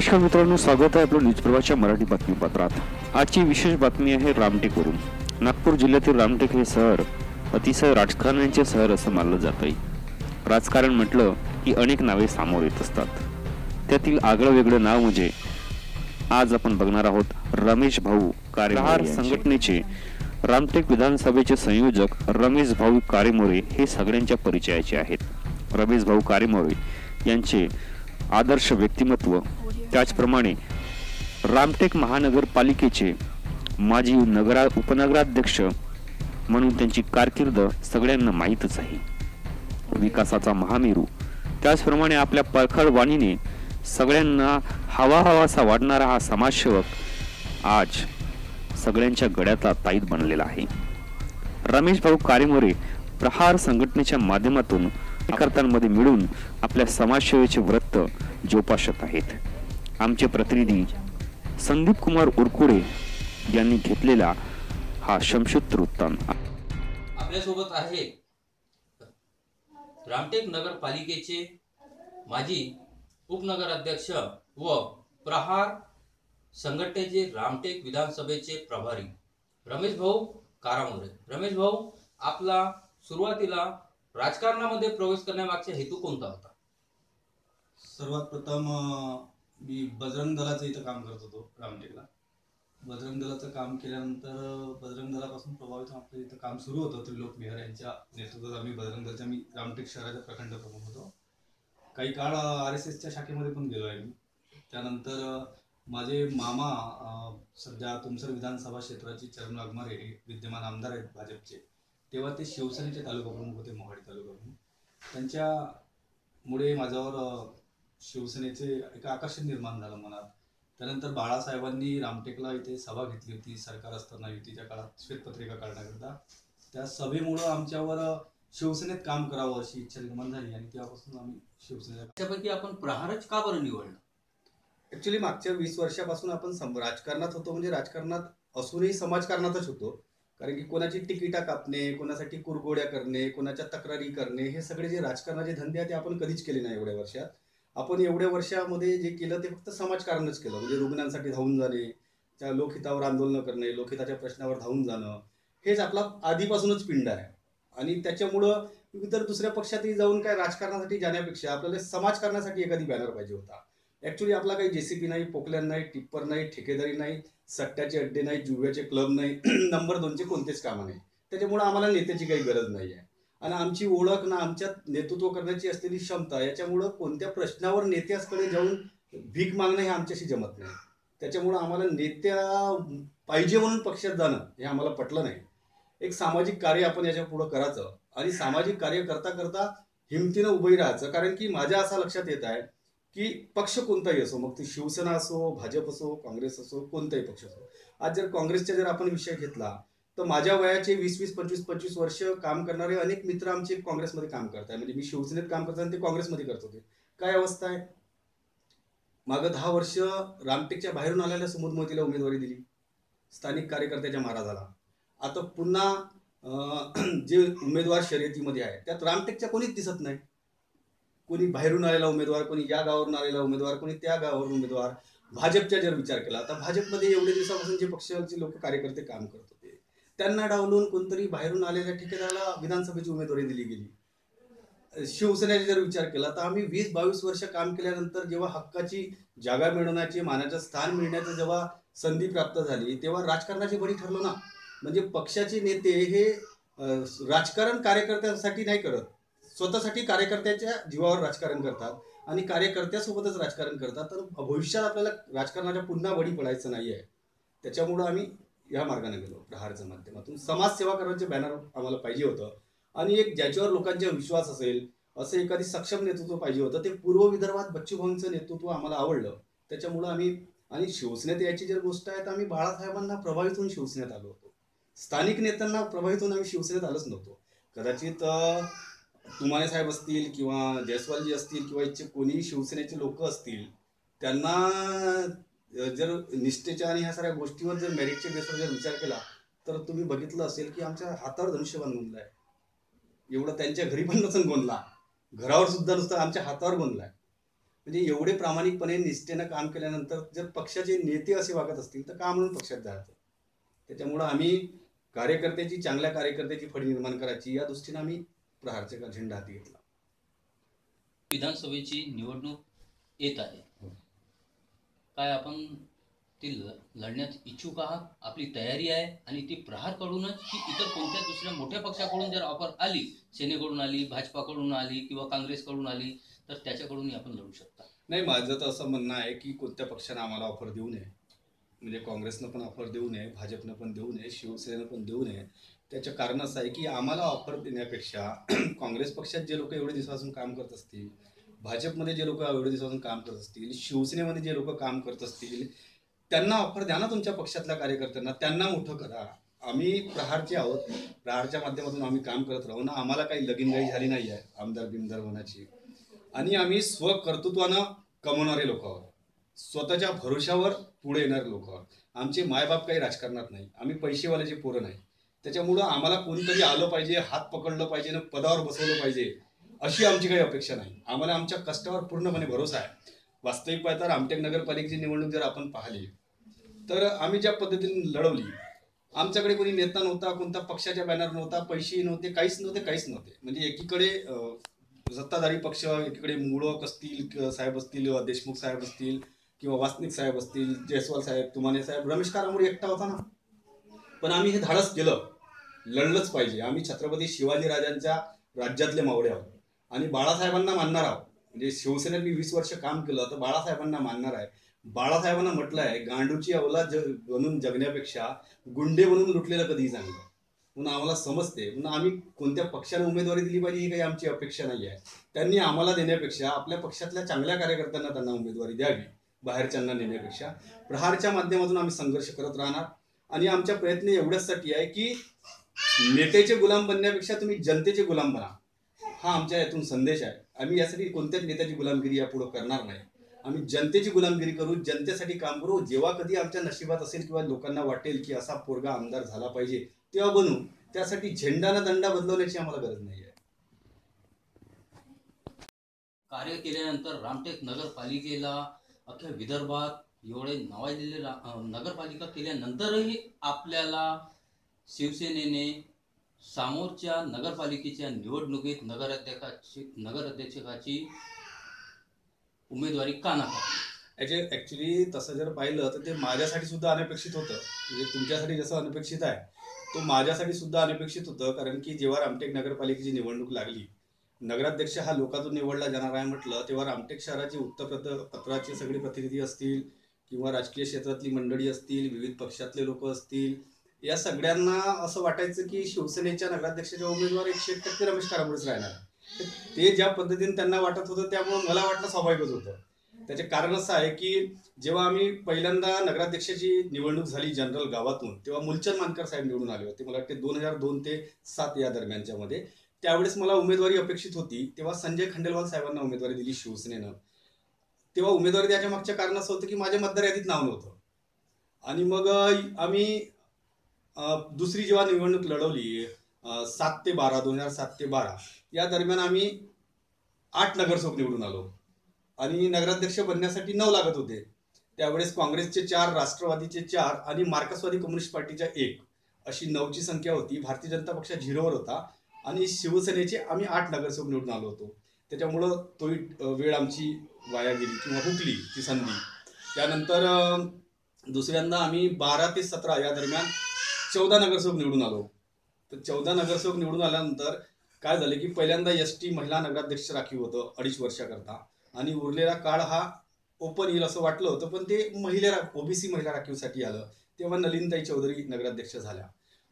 नमस्कार मित्रांनो स्वागत आहे आपलं न्यूज प्रभाच्या मराठी बातमीपत्रात. आजची विशेष बातमी आहे रामटेकवरून. नागपूर जिल्ह्यातील रामटेक हे शहर अतिशय राजकारण्यांचे शहर असं मानलं जात आहे. राजकारण म्हटलं की अनेक नावे समोर येत असतात. त्यातील आगळं वेगळं नाव म्हणजे आज आपण बघणार आहोत रमेश भाऊ कार्यहार संघटनेचे रामटेक विधानसभेचे संयोजक रमेश भाऊ कारेमोरे हे सगळ्यांच्या परिचयाचे आहेत. रमेश भाऊ कारेमोरे यांचे आदर्श व्यक्तिमत्व. त्याचप्रमाणे रामटेक महानगरपालिकेचे माजी नगरा उपनगराध्यक्ष म्हणून त्यांची कारकीर्द सगळ्यांना माहीतच आहे. विकासाचा महामेरू. त्याचप्रमाणे आपल्या परखड वाणीने सगळ्यांना हवा हवासा वाढणारा हा समाजसेवक आज सगळ्यांच्या गड्याचा ताईत बनलेला आहे. रमेश भाऊ कारेमोरे प्रहार संघटनेच्या माध्यमातून कार्यकर्त्यांमध्ये मिळून आपल्या समाजसेवेचे व्रत जोपासत आहेत. आमचे प्रतिनिधी संदीप कुमार उरकुडे यांनी घेतलेला हा शमशुद्ध वृत्तांत. आपल्यासोबत आहे रामटेक नगरपालिकेचे माजी उपनगराध्यक्ष व प्रहार संघटनेचे रामटेक विधानसभेचे प्रभारी. रमेश भाऊ कारामोरे. रमेश भाऊ आपला सुरुवातीला राजकारणामध्ये प्रवेश करण्यामागचा हेतू कोणता होता? सर्वात प्रथम मी बजरंग दलाचं इथं काम करत होतो रामटेकला. बजरंग दलाचं काम केल्यानंतर बजरंग दलापासून प्रभावित आपलं इथं काम सुरू होतं त्रिलोक मेहर यांच्या नेतृत्वात आम्ही बजरंग दलच्या मी रामटेक शहराचा प्रखंड प्रमुख होतो. काही काळ आर एस एसच्या शाखेमध्ये पण गेलो आहे मी. त्यानंतर माझे मामा सध्या तुमसर विधानसभा क्षेत्राचे चरण वाघमारे हे विद्यमान आमदार आहेत भाजपचे. तेव्हा ते शिवसेनेचे तालुका प्रमुख होते मोहाडी तालुका प्रमुख त्यांच्यामुळे माझ्यावर शिवसेनेचे एक आकर्षण निर्माण झालं मनात. त्यानंतर बाळासाहेबांनी रामटेकला इथे सभा घेतली होती सरकार असताना युतीच्या काळात श्वेतपत्रिका काढण्याकरता. त्या सभेमुळं आमच्यावर शिवसेनेत काम करावं अशी इच्छा निर्माण झाली आणि तेव्हापासून आम्ही शिवसेनेला त्यापैकी आपण प्रहारच का बरं निवडलं? ऍक्च्युली मागच्या वीस वर्षापासून आपण सम- राजकारणात होतो म्हणजे राजकारणात असूनही समाजकारणातच होतो. कारण की कोणाची तिकिटा कापणे कोणासाठी कुरगोड्या करणे कोणाच्या तक्रारी करणे हे सगळे जे राजकारणाचे धंदे आहेत ते आपण कधीच केले नाही एवढ्या वर्षात. आपण एवढ्या वर्षामध्ये जे केलं ते फक्त समाजकारणच केलं. म्हणजे रुग्णांसाठी धावून जाणे त्या लोकहितावर आंदोलनं करणे लोकहिताच्या प्रश्नावर धावून जाणं हेच आपला आधीपासूनच पिंड आहे. आणि त्याच्यामुळं इतर दुसऱ्या पक्षातही जाऊन काय राजकारणासाठी जाण्यापेक्षा आपल्याला समाजकारणासाठी एखादी बॅनर पाहिजे होता. ॲक्च्युली आपला काही जेसीबी नाही पोकल्यान नाही टिप्पर नाही ठेकेदारी नाही सट्ट्याचे अड्डे नाही जुव्याचे क्लब नाही नंबर दोनचे कोणतेच कामं नाही. त्याच्यामुळे आम्हाला नेत्याची काही गरज नाही आहे आणि आमची ओळख ना आमच्यात नेतृत्व करण्याची असलेली क्षमता याच्यामुळं कोणत्या प्रश्नावर नेत्याकडे जाऊन भीक मागणं हे आमच्याशी जमत नाही. त्याच्यामुळं आम्हाला नेत्या पाहिजे म्हणून पक्षात जाणं हे आम्हाला पटलं नाही. एक सामाजिक कार्य आपण याच्या पुढं करायचं आणि सामाजिक कार्य करता करता हिमतीनं उभं राहायचं. कारण की माझ्या असा लक्षात येत आहे की पक्ष कोणताही असो मग ती शिवसेना असो भाजप असो काँग्रेस असो कोणताही पक्ष असो. आज जर काँग्रेसचा जर आपण विषय घेतला तर माझ्या वयाचे वीस वीस पंचवीस पंचवीस वर्ष काम करणारे अनेक मित्र आमचे काँग्रेसमध्ये काम करताय. म्हणजे मी शिवसेनेत काम करताना ते काँग्रेसमध्ये करत होते. काय अवस्था आहे? मागं दहा वर्ष रामटेकच्या बाहेरून आलेल्या सुमोद मोदीला उमेदवारी दिली. स्थानिक कार्यकर्त्याच्या महाराजाला. आता पुन्हा जे उमेदवार शर्यतीमध्ये आहे त्यात रामटेकच्या कोणीच दिसत नाही. कोणी बाहेरून आलेला उमेदवार कोणी या गावावरून आलेला उमेदवार कोणी त्या गावावरून उमेदवार भाजपचा जर विचार केला तर भाजपमध्ये एवढे दिवसापासून जे पक्षाचे लोक कार्यकर्ते काम करत होते त्यांना डावलून कोणतरी बाहेरून आलेल्या ठेकेदाराला विधानसभेची उमेदवारी दिली गेली. शिवसेनेचा जर विचार केला तर आम्ही वीस बावीस वर्ष काम केल्यानंतर जेव्हा हक्काची जागा मिळवण्याची मानाचं स्थान मिळण्याची जेव्हा संधी प्राप्त झाली तेव्हा राजकारणाची बळी ठरलो ना. म्हणजे पक्षाचे नेते हे राजकारण कार्यकर्त्यांसाठी नाही करत. स्वतःसाठी कार्यकर्त्याच्या जीवावर राजकारण करतात आणि कार्यकर्त्यासोबतच राजकारण करतात. तर भविष्यात आपल्याला राजकारणाच्या पुन्हा बळी पडायचं नाही आहे त्याच्यामुळं आम्ही या मार्गाने गेलो प्रहारच्या माध्यमातून. समाजसेवा करण्याचे बॅनर आम्हाला पाहिजे होतं. आणि एक ज्याच्यावर लोकांचा विश्वास असेल असं एखादी सक्षम नेतृत्व पाहिजे होतं ते पूर्व विदर्भात बच्चूभाऊंचं नेतृत्व आम्हाला आवडलं. त्याच्यामुळं आम्ही आणि शिवसेनेत याची जर गोष्ट आहे तर आम्ही बाळासाहेबांना प्रभावित होऊन शिवसेनेत आलो होतो. स्थानिक नेत्यांना प्रभावित होऊन आम्ही शिवसेनेत आलोच नव्हतो. कदाचित तुमाने साहेब असतील किंवा जयस्वालजी असतील किंवा इथचे कोणीही शिवसेनेचे लोक असतील त्यांना जर निष्ठेच्या आणि ह्या सगळ्या गोष्टीवर जर मेरिटच्या बेसवर जर विचार केला तर तुम्ही बघितलं असेल की आमच्या हातावर धनुष्यबाण गोंधला आहे एवढं त्यांच्या घरी पण नसून गोंधला घरावर सुद्धा नुसतं आमच्या हातावर गोंधला आहे म्हणजे एवढे प्रामाणिकपणे निष्ठेनं काम केल्यानंतर जर पक्षाचे नेते असे वागत असतील तर का म्हणून पक्षात जायचं? त्याच्यामुळं आम्ही कार्यकर्त्याची चांगल्या कार्यकर्त्याची फळी निर्माण करायची या दृष्टीने आम्ही प्रहारचा झेंडा हाती घेतला. विधानसभेची निवडणूक येत आहे. काय आपण ती लढण्यात इच्छुक आहात? आपली तयारी आहे आणि ती प्रहारकडूनच की इतर कोणत्या दुसऱ्या मोठ्या पक्षाकडून जर ऑफर आली सेनेकडून आली भाजपाकडून आली किंवा काँग्रेसकडून आली तर त्याच्याकडूनही आपण लढू शकता. नाही माझं तर असं म्हणणं आहे की कोणत्या पक्षानं आम्हाला ऑफर देऊ नये? म्हणजे काँग्रेसनं पण ऑफर देऊ नये भाजपनं पण देऊ नये शिवसेनेनं पण देऊ नये. त्याचं कारण असं आहे की आम्हाला ऑफर देण्यापेक्षा काँग्रेस पक्षात जे लोक एवढे दिवसापासून काम करत असतील भाजपमध्ये जे लोक एवढे दिवसापासून काम करत असतील शिवसेनेमध्ये जे लोक काम करत असतील त्यांना ऑफर द्या ना तुमच्या पक्षातल्या कार्यकर्त्यांना त्यांना मोठं करा. आम्ही प्रहारचे आहोत. प्रहारच्या माध्यमातून आम्ही काम करत राहू ना. आम्हाला काही लगीनगाई झाली नाही आहे आमदार बिमदार होण्याची. आणि आम्ही स्वकर्तृत्वानं कमवणारे लोक आहोत. स्वतःच्या भरोशावर पुढे येणारे लोक आहोत. आमचे मायबाप काही राजकारणात नाही. आम्ही पैसेवाल्याचे पोरं नाही. त्याच्यामुळं आम्हाला कोणीतरी आलं पाहिजे हात पकडलं पाहिजे ना पदावर बसवलं पाहिजे अशी आमची काही अपेक्षा नाही. आम्हाला आमच्या कष्टावर पूर्णपणे भरोसा आहे. वास्तविक पाहता रामटेक नगरपालिकेची निवडणूक जर आपण पाहिली तर आम्ही ज्या पद्धतीने लढवली आमच्याकडे कोणी नेता नव्हता कोणता पक्षाच्या बॅनर नव्हता पैसेही नव्हते काहीच नव्हते काहीच नव्हते. म्हणजे एकीकडे सत्ताधारी पक्ष एकीकडे मुळक असतील साहेब असतील देशमुख साहेब असतील किंवा वासनिक साहेब असतील जयस्वाल साहेब तुमाने साहेब रमेश कारामुळे एकटा होता ना. पण आम्ही हे धाडस केलं. लढलंच पाहिजे. आम्ही छत्रपती शिवाजीराजांच्या राज्यातले मावळे आहोत. आणि बाळासाहेबांना मानणार आहोत. म्हणजे शिवसेनेत मी वीस वर्ष काम केलं तर बाळासाहेबांना मानणार आहे. बाळासाहेबांना म्हटलं आहे गांडूची अवलाद जग बनून जगण्यापेक्षा गुंडे बनून लुटलेलं कधीही चांगलं. म्हणून आम्हाला समजते. म्हणून आम्ही कोणत्या पक्षाने उमेदवारी दिली पाहिजे ही काही आमची अपेक्षा नाही आहे. त्यांनी आम्हाला देण्यापेक्षा आपल्या पक्षातल्या चांगल्या कार्यकर्त्यांना त्यांना उमेदवारी द्यावी. बाहेरच्यांना नेण्यापेक्षा. प्रहारच्या माध्यमातून आम्ही संघर्ष करत राहणार. आणि आमच्या प्रयत्न एवढ्याचसाठी आहे की नेत्याचे गुलाम बनण्यापेक्षा तुम्ही जनतेचे गुलाम बना. हा आमच्या यातून संदेश आहे. आम्ही यासाठी कोणत्याच नेत्याची गुलामगिरी यापुढे करणार नाही. आम्ही जनतेची गुलामगिरी करू जनतेसाठी काम करू. जेव्हा कधी आमच्या नशिबात असेल किंवा लोकांना वाटेल की असा पोरगा आमदार झाला पाहिजे तेव्हा बनू. त्यासाठी झेंडाना दंडा बदलवण्याची आम्हाला गरज नाही आहे कार्य केल्यानंतर रामटेक नगरपालिकेला अख्ख्या विदर्भात एवढे नावाजलेले रा- नगरपालिका केल्यानंतरही आपल्याला शिवसेनेने समोरच्या नगरपालिकेच्या निवडणुकीत नगराध्यक्षाची नगराध्यक्षकाची उमेदवारी का नाकारली? याचे ॲक्च्युली तसं जर पाहिलं तर ते माझ्यासाठी सुद्धा अनपेक्षित होतं. म्हणजे तुमच्यासाठी जसं अनपेक्षित आहे तो माझ्यासाठी सुद्धा अनपेक्षित होतं. कारण की जेव्हा रामटेक नगरपालिकेची निवडणूक लागली नगराध्यक्ष हा लोकातून निवडला जाणार आहे म्हटलं तेव्हा रामटेक शहराचे वृत्तपत्र पत्राचे सगळे प्रतिनिधी असतील किंवा राजकीय क्षेत्रातली मंडळी असतील विविध पक्षातले लोक असतील या सगळ्यांना असं वाटायचं की शिवसेनेच्या नगराध्यक्षाच्या उमेदवार एकशे एक टक्के रमेश कारामुळेच राहणार. ते ज्या पद्धतीने त्यांना वाटत होतं त्यामुळे मला वाटणं स्वाभाविकच होतं. त्याचे कारण असं आहे की जेव्हा आम्ही पहिल्यांदा नगराध्यक्षाची निवडणूक झाली जनरल गावातून तेव्हा मुलचंद मानकर साहेब निवडून आले होते. मला वाटते दोन हजार दोन ते सात या दरम्यानच्या मध्ये. त्यावेळेस मला उमेदवारी अपेक्षित होती. तेव्हा संजय खंडेलवाल साहेबांना उमेदवारी दिली शिवसेनेनं. तेव्हा उमेदवारी त्याच्या मागच्या कारण असं होतं की माझ्या मतदार यादीत नाव नव्हतं. आणि मग आम्ही दुसरी जेव्हा निवडणूक लढवली सात ते बारा दोन हजार सात ते बारा या दरम्यान आम्ही आठ नगरसेवक निवडून आलो. आणि नगराध्यक्ष बनण्यासाठी नऊ लागत होते. त्यावेळेस काँग्रेसचे चार राष्ट्रवादीचे चार आणि मार्क्सवादी कम्युनिस्ट पार्टीच्या एक अशी नऊची संख्या होती. भारतीय जनता पक्ष झिरोवर होता. आणि शिवसेनेचे आम्ही आठ नगरसेवक निवडून आलो होतो. त्याच्यामुळं तोही वेळ आमची वाया गेली किंवा हुकली ती संधी. त्यानंतर दुसऱ्यांदा आम्ही बारा ते सतरा या दरम्यान चौदा नगरसेवक निवडून आलो. तर चौदा नगरसेवक निवडून आल्यानंतर काय झालं की पहिल्यांदा एस टी महिला नगराध्यक्ष राखीव होतं अडीच वर्षाकरता. आणि उरलेला काळ हा ओपन येईल असं वाटलं होतं पण ते महिला ओबीसी महिला राखीवसाठी आलं. तेव्हा नलिनताई चौधरी नगराध्यक्ष झाल्या.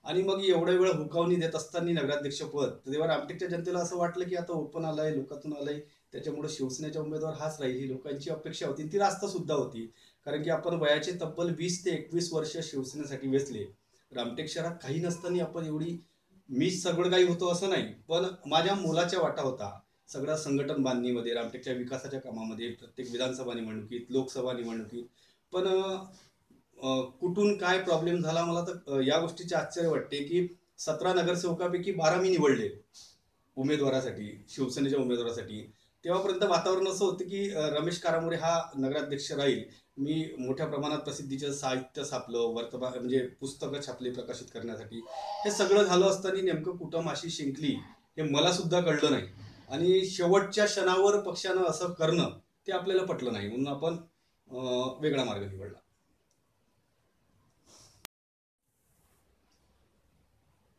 आणि मग एवढ्या वेळ हुकावणी देत असताना नगराध्यक्ष पद. तर तेव्हा रामटेकच्या जनतेला असं वाटलं की आता ओपन आलंय लोकातून आलंय. त्याच्यामुळे शिवसेनेच्या उमेदवार हाच राहील. ही लोकांची अपेक्षा होती. ती रास्त सुद्धा होती. कारण की आपण वयाचे तब्बल वीस ते एकवीस वर्ष शिवसेनेसाठी वेचले. रामटेक शहरात काही नसताना आपण एवढी मीच सगळं काही होतो असं नाही. पण माझ्या मुलाच्या वाटा होता. सगळ्या संघटन बांधणीमध्ये रामटेकच्या विकासाच्या कामामध्ये प्रत्येक विधानसभा निवडणुकीत लोकसभा निवडणुकीत. पण कुठून काय प्रॉब्लेम झाला मला तर या गोष्टीचे आश्चर्य वाटते की सतरा नगरसेवकापैकी बारा मी निवडले उमेदवारासाठी शिवसेनेच्या उमेदवारासाठी. तेव्हापर्यंत वातावरण असं होतं की रमेश कारामोरे हा नगराध्यक्ष राहील. मी मोठ्या प्रमाणात प्रसिद्धीचं साहित्य छापलं वर्तमान म्हणजे पुस्तकं छापली प्रकाशित करण्यासाठी. हे सगळं झालं असताना नेमकं कुठं माशी शिंकली हे मला सुद्धा कळलं नाही. आणि शेवटच्या क्षणावर पक्षानं असं करणं ते आपल्याला पटलं नाही. म्हणून आपण वेगळा मार्ग निवडला.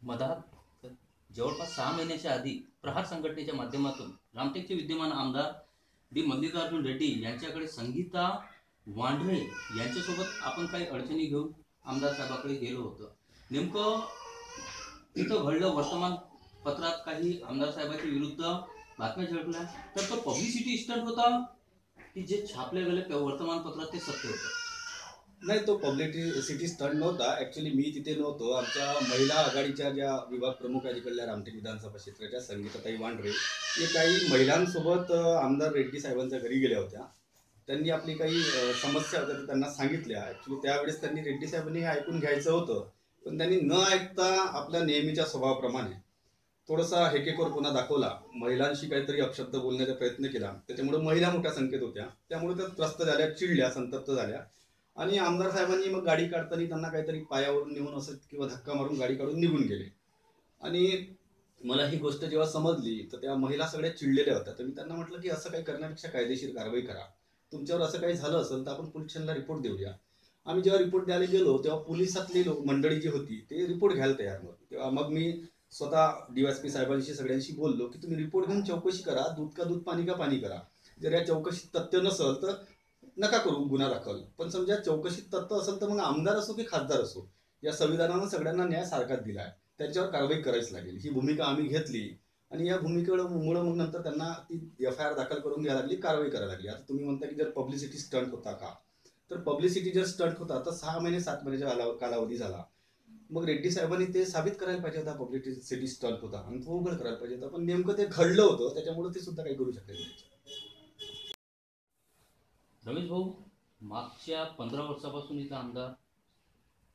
मधात जवळपास सहा महिन्याच्या आधी प्रहार संघटनेच्या माध्यमातून रामटेकचे विद्यमान आमदार डी. मल्लिकार्जुन रेड्डी यांच्याकडे संगीता वांढरे यांच्यासोबत आपण काही अडचणी घेऊन आमदार साहेबाकडे गेलो होतो. नेमकं तिथं घडलं वर्तमानपत्रात काही आमदार साहेबांच्या विरुद्ध बातम्या झळकल्या तर तो पब्लिसिटी स्टंट होता की जे छापले गेले वर्तमानपत्रात ते सत्य होतं. नाही तो पब्लिसिटी स्टंट नव्हता. ऍक्च्युली मी तिथे नव्हतो. आमच्या महिला आघाडीच्या ज्या विभाग प्रमुख आहेत इकडल्या रामटेक विधानसभा क्षेत्राच्या संगीताताई वांढरे हे काही महिलांसोबत आमदार रेड्डी साहेबांच्या घरी गेल्या होत्या. त्यांनी आपली काही समस्या होत्या त्यांना सांगितल्या. ऍक्च्युली त्यावेळेस त्यांनी रेड्डी साहेबांनी हे ऐकून घ्यायचं होतं. पण त्यांनी न ऐकता आपल्या नेहमीच्या स्वभावाप्रमाणे थोडासा पुन्हा दाखवला. महिलांशी काहीतरी अपशब्द बोलण्याचा प्रयत्न केला. त्याच्यामुळे महिला मोठ्या संख्येत होत्या. त्यामुळे त्या त्रस्त झाल्या चिडल्या संतप्त झाल्या. आणि आमदार साहेबांनी मग गाडी काढताना त्यांना काहीतरी पायावरून नेऊन असं किंवा धक्का मारून गाडी काढून निघून गेले. आणि मला ही गोष्ट जेव्हा समजली तर त्या महिला सगळ्या चिडलेल्या होत्या. तर मी त्यांना म्हटलं की असं काही करण्यापेक्षा कायदेशीर कारवाई करा. तुमच्यावर असं काही झालं असेल तर आपण पोलिसांना रिपोर्ट देऊया. आम्ही जेव्हा रिपोर्ट द्यायला गेलो तेव्हा पोलिसातली लोक मंडळी जी होती ते रिपोर्ट घ्यायला तयार नव्हती. तेव्हा मग मी स्वतः डीवायसपी साहेबांशी सगळ्यांशी बोललो की तुम्ही रिपोर्ट घेऊन चौकशी करा. दूध का दूध पाणी का पाणी करा. जर या चौकशीत तथ्य नसेल तर नका करू गुन्हा दाखल. पण समजा चौकशीत तत्व असेल तर मग आमदार असो की खासदार असो या संविधानानं सगळ्यांना न्याय सारखाच दिला आहे. त्यांच्यावर कारवाई करावीच लागेल. ही भूमिका आम्ही घेतली आणि या भूमिकेमुळे मग नंतर त्यांना ती एफ आय आर दाखल करून घ्यायला लागली कारवाई करायला लागली. आता तुम्ही म्हणता की जर पब्लिसिटी स्टंट होता का? तर पब्लिसिटी जर स्टंट होता तर सहा महिने सात महिन्याच्या कालाव- कालावधी झाला. मग रेड्डी साहेबांनी ते साबित करायला पाहिजे होता पब्लिसिटी स्टंट होता. आणि तो उघड करायला पाहिजे होता. पण नेमकं ते घडलं होतं त्याच्यामुळे ते सुद्धा काही करू शकले नाही. रमेश भाऊ मागच्या पंधरा वर्षापासून इथं आमदार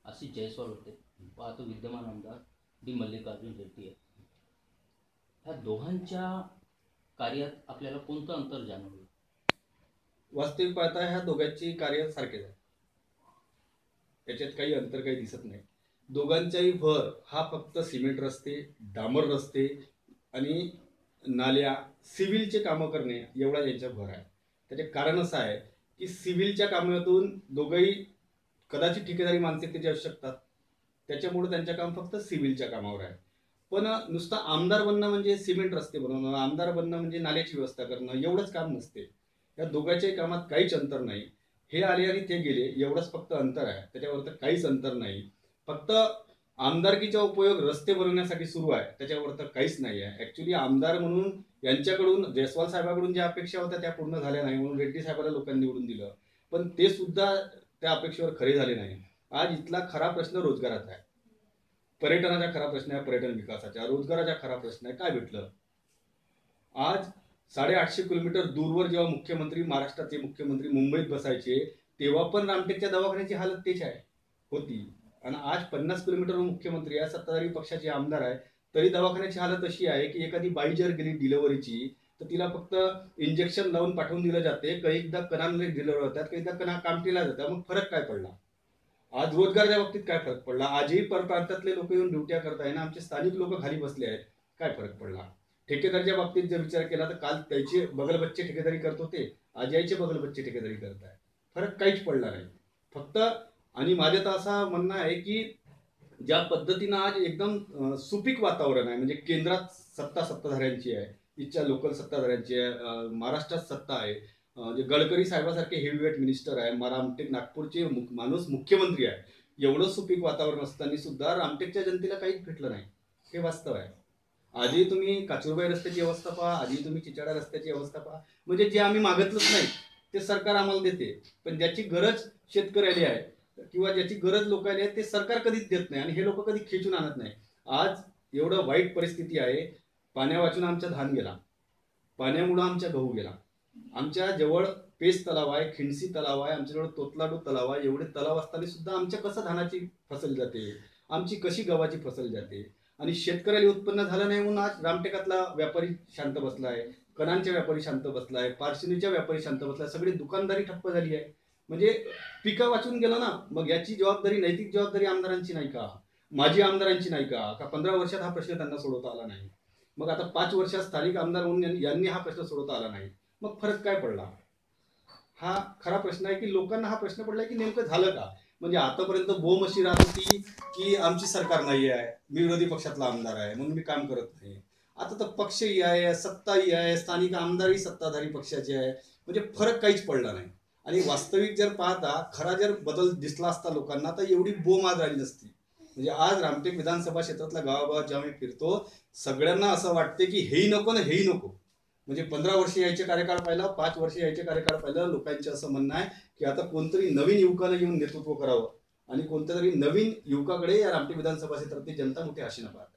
अशी जयस्वाल होते. पाहतो विद्यमान आमदार डी. मल्लिकार्जुन रेड्डी आहे. ह्या दोघांच्या कार्यात आपल्याला कोणतं अंतर जाणवलं? वास्तविक पाहता ह्या दोघांची कार्य सारखेच आहे त्याच्यात काही अंतर काही दिसत नाही. दोघांचाही भर हा फक्त सिमेंट रस्ते डांबर रस्ते आणि नाल्या सिव्हिलचे कामं करणे एवढा यांचा भर आहे. त्याचे कारण असं आहे की सिव्हिलच्या कामातून दोघंही कदाचित ठेकेदारी मानसिकतेची असू शकतात. त्याच्यामुळे त्यांचं काम फक्त सिव्हिलच्या कामावर आहे. पण नुसतं आमदार बनणं म्हणजे सिमेंट रस्ते बनवणं आमदार बनणं म्हणजे नाल्याची व्यवस्था करणं एवढंच काम नसते. या दोघांच्याही कामात काहीच अंतर नाही. हे आले आणि ते गेले एवढंच फक्त अंतर आहे. त्याच्यावर तर काहीच अंतर नाही. फक्त आमदारकीचा उपयोग रस्ते बनवण्यासाठी सुरू आहे. त्याच्यावर तर काहीच नाही आहे. ऍक्च्युली आमदार म्हणून यांच्याकडून जयस्वाल साहेबाकडून ज्या अपेक्षा होत्या त्या पूर्ण झाल्या नाही म्हणून रेड्डी साहेबाला लोकांनी निवडून दिलं. पण ते सुद्धा त्या अपेक्षेवर खरे झाले नाही. आज इथला खरा प्रश्न रोजगाराचा आहे. पर्यटनाचा खरा प्रश्न आहे पर्यटन विकासाचा रोजगाराचा खरा प्रश्न आहे. काय भेटलं? आज साडेआठशे किलोमीटर दूरवर जेव्हा मुख्यमंत्री महाराष्ट्राचे मुख्यमंत्री मुंबईत बसायचे तेव्हा पण रामटेकच्या दवाखान्याची हालत तेच आहे. होती. आणि आज पन्नास किलोमीटरवर मुख्यमंत्री आहे सत्ताधारी पक्षाचे आमदार आहे तरी दवाखान्याची हालत अशी आहे की एखादी बाई जर गेली डिलिव्हरीची तर तिला फक्त इंजेक्शन लावून पाठवून दिलं जाते कैकदा कणांना डिलिव्हर होतात कैकदा कणा कामटीला जातात मग फरक काय पडला? आज रोजगाराच्या बाबतीत काय फरक पडला? आजही परप्रांतातले लोक येऊन ड्युट्या करताय ना आमचे स्थानिक लोक खाली बसले आहेत काय फरक पडला? ठेकेदारच्या बाबतीत जर विचार केला तर काल त्याचे बगलबच्चे ठेकेदारी करत होते आज यायचे बगलबच्चे ठेकेदारी करत आहे फरक काहीच पडला नाही. फक्त आणि माझं तर असं म्हणणं आहे की ज्या पद्धतीनं आज एकदम सुपीक वातावरण आहे म्हणजे केंद्रात सत्ता सत्ताधाऱ्यांची आहे इच्छा लोकल सत्ताधाऱ्यांची आहे महाराष्ट्रात सत्ता आहे जे गडकरी साहेबासारखे हेवीवेट मिनिस्टर आहे मा- रामटेक नागपूरचे माणूस मुख्यमंत्री आहे एवढं सुपीक वातावरण असताना सुद्धा रामटेकच्या जनतेला काहीच भेटलं नाही. हे वास्तव आहे. आधी तुम्ही काचुरबाई रस्त्याची अवस्था पहा आधी तुम्ही चिचाडा रस्त्याची अवस्था पहा म्हणजे जे आम्ही मागितलंच नाही ते सरकार आम्हाला देते. पण ज्याची गरज शेतकऱ्याला आहे किंवा ज्याची गरज लोकांना आहे ते सरकार कधीच देत नाही आणि हे लोक कधी खेचून आणत नाही. आज एवढं वाईट परिस्थिती आहे पाण्या वाचून आमचा धान गेला. पाण्यामुळं आमच्या गहू गेला. आमच्या जवळ पेस तलाव आहे खिंडसी तलाव आहे आमच्याजवळ तोतलाडू तलाव आहे एवढे तलाव असताना सुद्धा आमच्या कसं धानाची फसल जाते? आमची कशी गव्हाची फसल जाते? आणि शेतकऱ्याला उत्पन्न झालं नाही म्हणून आज रामटेकातला व्यापारी शांत बसलाय कणांच्या व्यापारी शांत बसलाय पार्शिनीच्या व्यापारी शांत बसलाय सगळी दुकानदारी ठप्प झाली आहे. म्हणजे पिकं वाचून गेलं ना मग याची जबाबदारी नैतिक जबाबदारी आमदारांची नाही का? माजी आमदारांची नाही का? का पंधरा वर्षात हा प्रश्न त्यांना सोडवता आला नाही? मग आता पाच वर्षात स्थानिक आमदार म्हणून यांनी- हा प्रश्न सोडवता आला नाही. मग फरक काय पडला? हा खरा प्रश्न आहे की लोकांना हा प्रश्न पडलाय की नेमकं झालं का? म्हणजे आतापर्यंत बोम अशी राहत होती की आमची सरकार नाही आहे मी विरोधी पक्षातला आमदार आहे म्हणून मी काम करत नाही. आता तर पक्षही आहे सत्ताही आहे स्थानिक आमदारही सत्ताधारी पक्षाचे आहे. म्हणजे फरक काहीच पडला नाही. आणि वास्तविक जर पाहता खरा जर बदल दिसला असता लोकांना तर एवढी बोम आज राहिली नसती. म्हणजे आज रामटेक विधानसभा क्षेत्रातल्या गावागावात जेव्हा मी फिरतो सगळ्यांना असं वाटते की हेही नको ना हेही नको. म्हणजे पंधरा वर्ष यायचे कार्यकाळ पाहिलं पाच वर्ष यायचे कार्यकाळ पाहिलं लोकांचे असं म्हणणं आहे की आता कोणतरी नवीन युवकानं येऊन नेतृत्व करावं. आणि कोणत्या तरी नवीन युवकाकडे या रामटेक विधानसभा क्षेत्रातली जनता मोठी आशेनं पाहते.